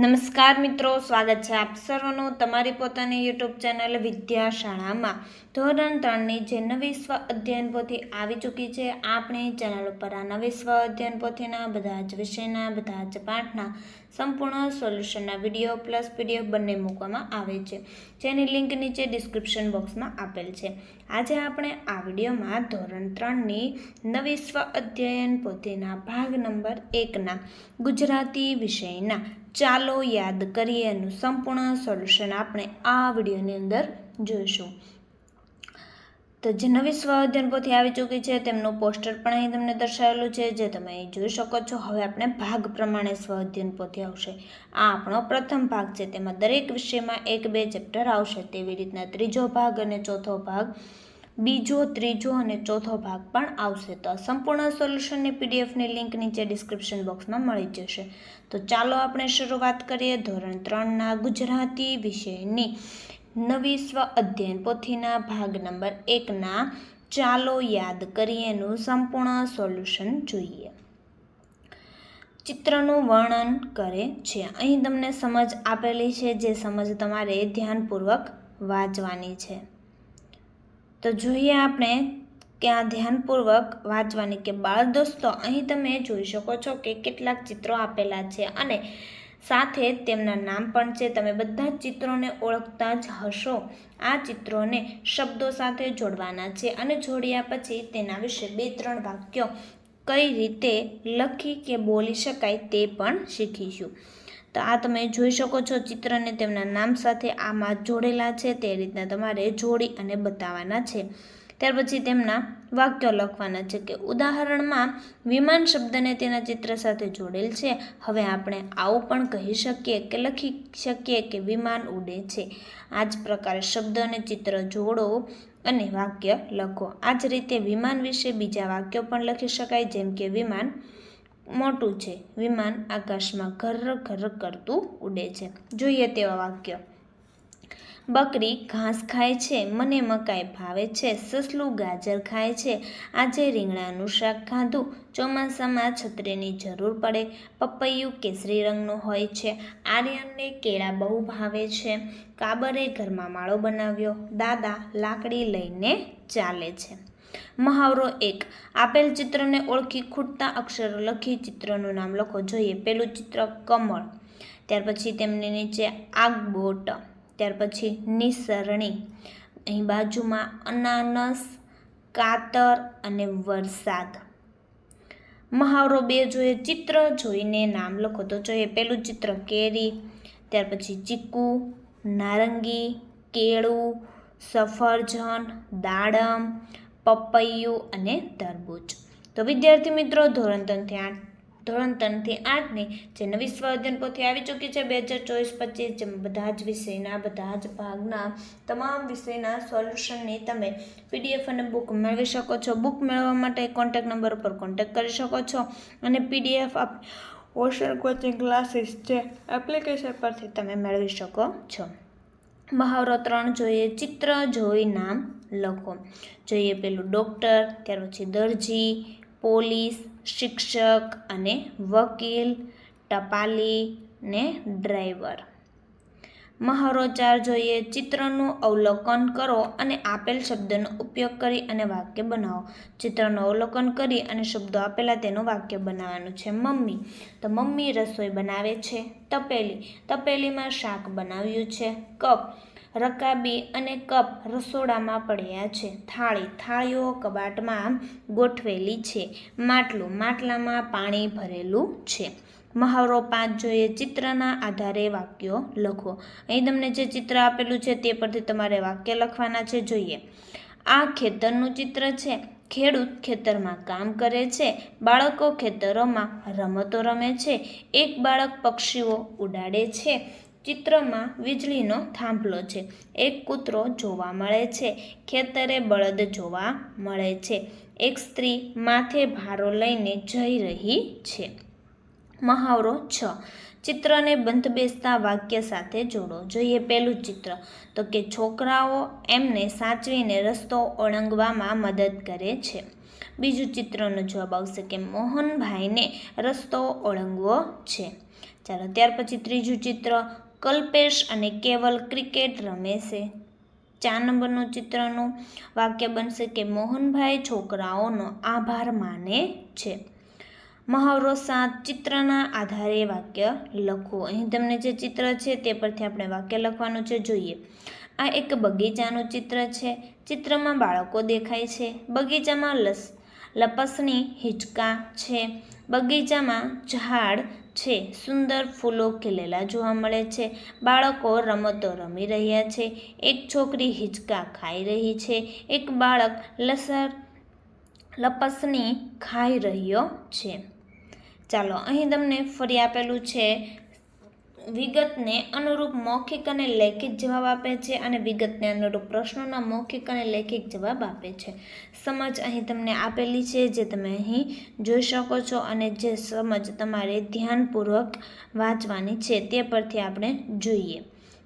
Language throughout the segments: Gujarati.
નમસ્કાર મિત્રો, સ્વાગત છે આપ સર્વનું તમારી પોતાની યુટ્યુબ ચેનલ વિદ્યાશાળામાં. ધોરણ ત્રણની જે નવી સ્વ અધ્યયન પોથી આવી ચૂકી છે, આપણી ચેનલ ઉપર આ નવી સ્વ અધ્યયન પોથીના બધા જ વિષયના, બધા જ પાઠના સંપૂર્ણ સોલ્યુશનના વીડિયો પ્લસ પીડીએફ બંને મૂકવામાં આવે છે, જેની લિંક નીચે ડિસ્ક્રિપ્શન બોક્સમાં આપેલ છે. આજે આપણે આ વિડીયોમાં ધોરણ ત્રણની નવી સ્વ અધ્યયન પોથીના ભાગ નંબર એકના ગુજરાતી વિષયના ચાલો યાદ કરીએ એનું સંપૂર્ણ સોલ્યુશન આપણે આ વિડીયોની અંદર જોઈશું. તો જે નવી સ્વ અધ્યયન પોથી આવી ચૂકી છે, તેમનું પોસ્ટર પણ અહીં તમને દર્શાવેલું છે, જે તમે અહીં જોઈ શકો છો. હવે આપણે ભાગ પ્રમાણે સ્વ અધ્યયન પોથી આવશે. આ આપણો પ્રથમ ભાગ છે, તેમાં દરેક વિષયમાં એક બે ચેપ્ટર આવશે. તેવી રીતના ત્રીજો ભાગ અને ચોથો ભાગ બીજો, ત્રીજો અને ચોથો ભાગ પણ આવશે. તો સંપૂર્ણ સોલ્યુશનની પીડીએફની લિંક નીચે ડિસ્ક્રિપ્શન બોક્સમાં મળી જશે. તો ચાલો આપણે શરૂઆત કરીએ ધોરણ ત્રણના ગુજરાતી વિષયની. નવી સ્વ અધ્યયન પોથીના ભાગ નંબર એકના ચાલો યાદ કરીએનું સંપૂર્ણ સોલ્યુશન જોઈએ. ચિત્રનું વર્ણન કરે છે. અહીં તમને સમજ આપેલી છે, જે સમજ તમારે ધ્યાનપૂર્વક વાંચવાની છે. તો જોઈએ આપણે કે આ ધ્યાનપૂર્વક વાંચવાની કે બાળ દોસ્તો, અહીં તમે જોઈ શકો છો કે કેટલાક ચિત્રો આપેલા છે અને સાથે તેમના નામ પણ છે. તમે બધા જ ચિત્રોને ઓળખતા જ હશો. આ ચિત્રોને શબ્દો સાથે જોડવાના છે અને જોડ્યા પછી તેના વિશે બે ત્રણ વાક્યો કઈ રીતે લખી કે બોલી શકાય તે પણ શીખીશું. તો આ તમે જોઈ શકો છો ચિત્રને તેમના નામ સાથે આમાં જોડેલા છે, તે રીતના તમારે જોડી અને બતાવવાના છે. ત્યાર પછી તેમના વાક્યો લખવાના છે કે ઉદાહરણમાં વિમાન શબ્દને તેના ચિત્ર સાથે જોડેલ છે. હવે આપણે આવું પણ કહી શકીએ કે લખી શકીએ કે વિમાન ઉડે છે. આ જ પ્રકારે શબ્દ અને ચિત્ર જોડો અને વાક્ય લખો. આ જ રીતે વિમાન વિશે બીજા વાક્યો પણ લખી શકાય, જેમ કે વિમાન મોટું છે. વિમાન આકાશમાં ઘર ઘર કરતું ઉડે છે. જોઈએ તેવા વાક્ય. બકરી ઘાસ ખાય છે, મને મકાઈ ભાવે છે, સસલું ગાજર ખાય છે, આજે રીંગણાનું શાક ખાધું, ચોમાસામાં છત્રીની જરૂર પડે, પપૈયું કેસરી રંગનું હોય છે, આર્યનને કેળા બહુ ભાવે છે, કાબરે ઘરમાં માળો બનાવ્યો, દાદા લાકડી લઈને ચાલે છે. મહાવરો એક. આપેલ ચિત્રને ઓળખી ખૂટતા અક્ષરો લખી ચિત્રનું નામ લખો. જોઈએ, પેલું ચિત્ર કમળ, ત્યાર પછી તેમની નીચે આગબોટ, ત્યાર પછી નિસરણી, અહીં બાજુમાં અનાનસ, કાતર અને વરસાદ. મહાવરો બે જોઈએ, ચિત્ર જોઈને નામ લખો. તો જોઈએ, પેલું ચિત્ર કેરી, ત્યાર પછી ચીકુ, નારંગી, કેળું, સફરજન, દાડમ પપૈયું અને તરબૂચ. તો વિદ્યાર્થી મિત્રો, ધોરણ ત્રણથી આઠ, ધોરણ ત્રણથી આઠની જે નવી સ્વાધ્યન પોથી આવી ચૂકી છે, બે હજાર ચોવીસ પચીસ, જેમાં બધા જ વિષયના, બધા જ ભાગના, તમામ વિષયના સોલ્યુશનની તમે પીડીએફ અને બુક મેળવી શકો છો. બુક મેળવવા માટે કોન્ટેક નંબર ઉપર કોન્ટેક કરી શકો છો અને પીડીએફ આપ ઓશન કોચિંગ ક્લાસીસ જે એપ્લિકેશન પરથી તમે મેળવી શકો છો. મહાવરો ત્રણ જોઈએ, ચિત્ર જોઈ નામ લખો. જોઈએ પેલું ડૉક્ટર, ત્યાર પછી દરજી, પોલીસ, શિક્ષક અને વકીલ, ટપાલી ને ડ્રાઈવર. મહાવરો ચાર જોઈએ, ચિત્રનું અવલોકન કરો અને આપેલ શબ્દનો ઉપયોગ કરી અને વાક્ય બનાવો. ચિત્રનું અવલોકન કરી અને શબ્દો આપેલા તેનું વાક્ય બનાવવાનું છે મમ્મી. તો મમ્મી રસોઈ બનાવે છે. તપેલી. તપેલીમાં શાક બનાવ્યું છે. કપ. રકાબી અને કપ રસોડામાં પડ્યા છે. થાળી. થાળીઓ કબાટમાં ગોઠવેલી છે. માટલું. માટલામાં પાણી ભરેલું છે. મહાવરો પાંચ જોઈએ ચિત્રના આધારે વાક્યો લખો. અહીં તમને જે ચિત્ર આપેલું છે તે પરથી તમારે વાક્ય લખવાના છે, જોઈએ. આ ખેતરનું ચિત્ર છે. ખેડૂત ખેતરમાં કામ કરે છે. બાળકો ખેતરોમાં રમતો રમે છે. એક બાળક પક્ષીઓ ઉડાડે છે. ચિત્રમાં વીજળીનો થાંભલો છે. એક કૂતરો જોવા મળે છે. ખેતરે બળદ જોવા મળે છે. એક સ્ત્રી માથે ભારો લઈને જઈ રહી છે. મહાવરો છ. ચિત્રને બંધ બેસતા વાક્ય સાથે જોડો. જોઈએ પહેલું ચિત્ર. તો કે છોકરાઓ એમને સાચવીને રસ્તો ઓળંગવામાં મદદ કરે છે. બીજું ચિત્રનો જવાબ આવશે કે મોહનભાઈને રસ્તો ઓળંગવો છે. ચાલો, ત્યાર પછી ત્રીજું ચિત્ર. કલ્પેશ અને કેવલ ક્રિકેટ રમે છે. ચાર નંબરનું ચિત્રનું વાક્ય બનશે કે મોહનભાઈ છોકરાઓનો આભાર માને છે. મહાવરો સાત ચિત્રના આધારે વાક્ય લખો. અહીં તમને જે ચિત્ર છે તે પરથી આપણે વાક્ય લખવાનું છે. જોઈએ. આ એક બગીચાનું ચિત્ર છે. ચિત્રમાં બાળકો દેખાય છે. બગીચામાં લસ, લપસણી, હિંચકા છે. બગીચામાં ઝાડ છે. સુંદર ફૂલો ખીલેલા જોવા મળે છે. બાળકો રમતો રમી રહ્યા છે. એક છોકરી હિંચકા ખાઈ રહી છે. એક બાળક લસર, લપસણી ખાઈ રહ્યો છે. ચાલો, અહીં તમને ફરી આપેલું છે, વિગતને અનુરૂપ મૌખિક અને લેખિત જવાબ આપે છે અને વિગતને અનુરૂપ પ્રશ્નોના મૌખિક અને લેખિત જવાબ આપે છે. સમજ અહીં તમને આપેલી છે જે તમે અહીં જોઈ શકો છો અને જે સમજ તમારે ધ્યાનપૂર્વક વાંચવાની છે તે પરથી આપણે જોઈએ.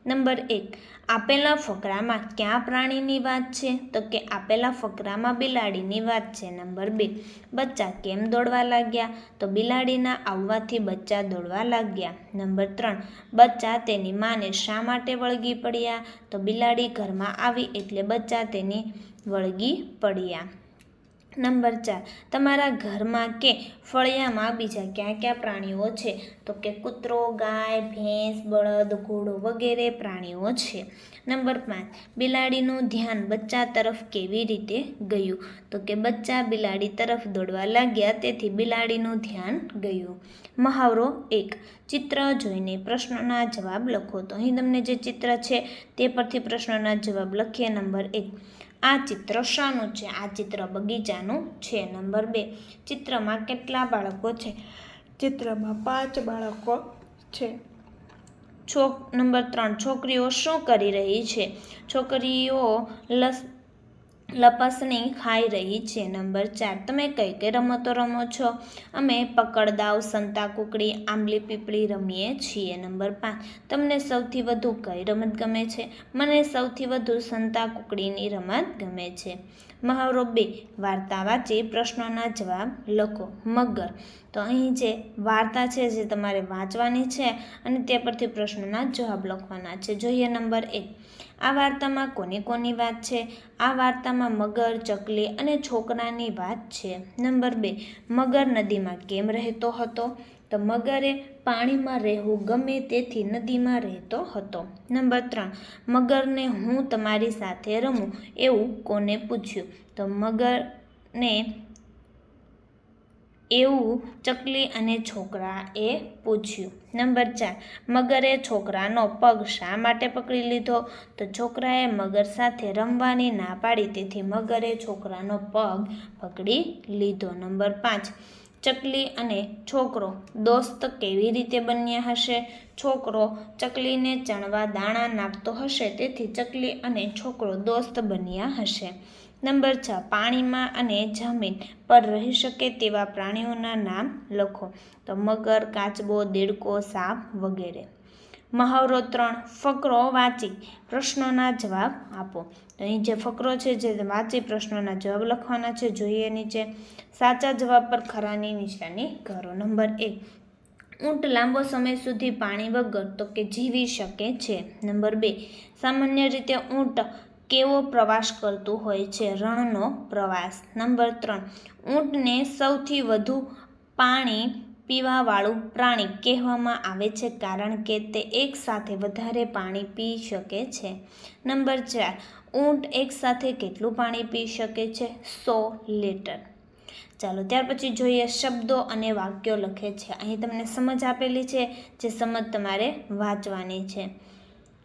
નંબર એક, આપેલા ફકરામાં કયા પ્રાણીની વાત છે? તો કે આપેલા ફકરામાં બિલાડીની વાત છે. નંબર બે, બચ્ચા કેમ દોડવા લાગ્યા? તો બિલાડીના આવવાથી બચ્ચા દોડવા લાગ્યા. નંબર ત્રણ, બચ્ચા તેની માને શા માટે વળગી પડ્યા? તો બિલાડી ઘરમાં આવી એટલે બચ્ચા તેની વળગી પડ્યા. નંબર ચાર. તમારા ઘરમાં કે ફળિયામાં બીજા ક્યાં ક્યાં પ્રાણીઓ છે? તો કે કૂતરો, ગાય, ભેંસ, બળદ, ઘોડો વગેરે પ્રાણીઓ છે. નંબર પાંચ. બિલાડીનું ધ્યાન બચ્ચા તરફ કેવી રીતે ગયું? તો કે બચ્ચા બિલાડી તરફ દોડવા લાગ્યા, તેથી બિલાડીનું ધ્યાન ગયું. મહાવરો એક. ચિત્ર જોઈને પ્રશ્નોના જવાબ લખો. તો અહીં તમને જે ચિત્ર છે તે પરથી પ્રશ્નોના જવાબ લખીએ. નંબર એક આ ચિત્ર શાનું છે? આ ચિત્ર બગીચાનું છે. નંબર બે ચિત્રમાં કેટલા બાળકો છે? ચિત્રમાં પાંચ બાળકો છે. છોક નંબર ત્રણ છોકરીઓ શું કરી રહી છે? છોકરીઓ લસ લપસણી ખાઈ રહી છે. નંબર ચાર. તમે કઈ કઈ રમતો રમો છો? અમે પકડદાવ, સંતા કુકડી, આંબલી પીપળી રમીએ છીએ. નંબર પાંચ. તમને સૌથી વધુ કઈ રમત ગમે છે? મને સૌથી વધુ સંતા કુકડીની રમત ગમે છે. મહાવરો બે વાર્તા વાંચી પ્રશ્નોના જવાબ લખો. મગર. તો અહીં જે વાર્તા છે જે તમારે વાંચવાની છે અને તે પરથી પ્રશ્નોના જવાબ લખવાના છે. જોઈએ નંબર એક. આ વાર્તામાં કોની કોની વાત છે? આ વાર્તામાં મગર, ચકલી અને છોકરાની વાત છે. નંબર બે. મગર નદીમાં કેમ રહેતો હતો? તો મગરે પાણીમાં રહેવું ગમે તેથી નદીમાં રહેતો હતો. નંબર ત્રણ, મગરને હું તમારી સાથે રમું એવું કોને પૂછ્યું? તો મગરને એવું ચકલી અને છોકરાએ પૂછ્યું. નંબર ચાર, મગરે છોકરાનો પગ શા માટે પકડી લીધો? તો છોકરાએ મગર સાથે રમવાની ના પાડી તેથી મગરે છોકરાનો પગ પકડી લીધો. નંબર પાંચ ચકલી અને છોકરો દોસ્ત કેવી રીતે બન્યા હશે? છોકરો ચકલીને ચણવા દાણા નાખતો હશે, તેથી ચકલી અને છોકરો દોસ્ત બન્યા હશે. નંબર છ, પાણીમાં અને જમીન પર રહી શકે તેવા પ્રાણીઓના નામ લખો. તો મગર, કાચબો, દેડકો, સાપ વગેરે. મહાવરો ત્રણ, ફકરો વાંચી. પ્રશ્નોના જવાબ આપો. અહીં જે ફકરો છે, જે વાંચી પ્રશ્નોના જવાબ લખવાના છે, જોઈએ નીચે. સાચા જવાબ પર ખરાની નિશાની કરો. નંબર એક, ઊંટ લાંબો સમય સુધી પાણી વગર તો કે જીવી શકે છે. નંબર બે, સામાન્ય રીતે ઊંટ કેવો પ્રવાસ કરતું હોય છે? રણનો પ્રવાસ. નંબર ત્રણ, ઊંટને સૌથી વધુ પાણી પીવાવાળું પ્રાણી કહેવામાં આવે છે કારણ કે તે એકસાથે વધારે પાણી પી શકે છે. નંબર ચાર, ઊંટ એકસાથે કેટલું પાણી પી શકે છે? સો લીટર. ચાલો, ત્યાર પછી જોઈએ શબ્દો અને વાક્યો લખે છે. અહીં તમને સમજ આપેલી છે જે સમજ તમારે વાંચવાની છે.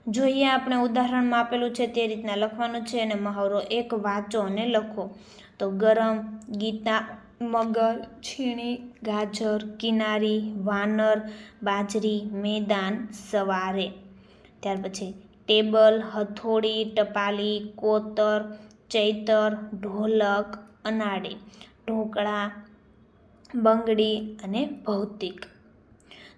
જોઈએ આપણે ઉદાહરણમાં આપેલું છે તે રીતના લખવાનું છે અને મહાવરો એક વાંચો અને લખો. તો ગરમ, ગીતા મગર, છીણી, ગાજર, કિનારી, વાનર, બાજરી, મેદાન, સવારે. ત્યાર પછી ટેબલ, હથોડી, ટપાલી, કોતર, ચૈતર, ઢોલક, અનાડી, ઢોકળા, બંગડી અને ભૌતિક.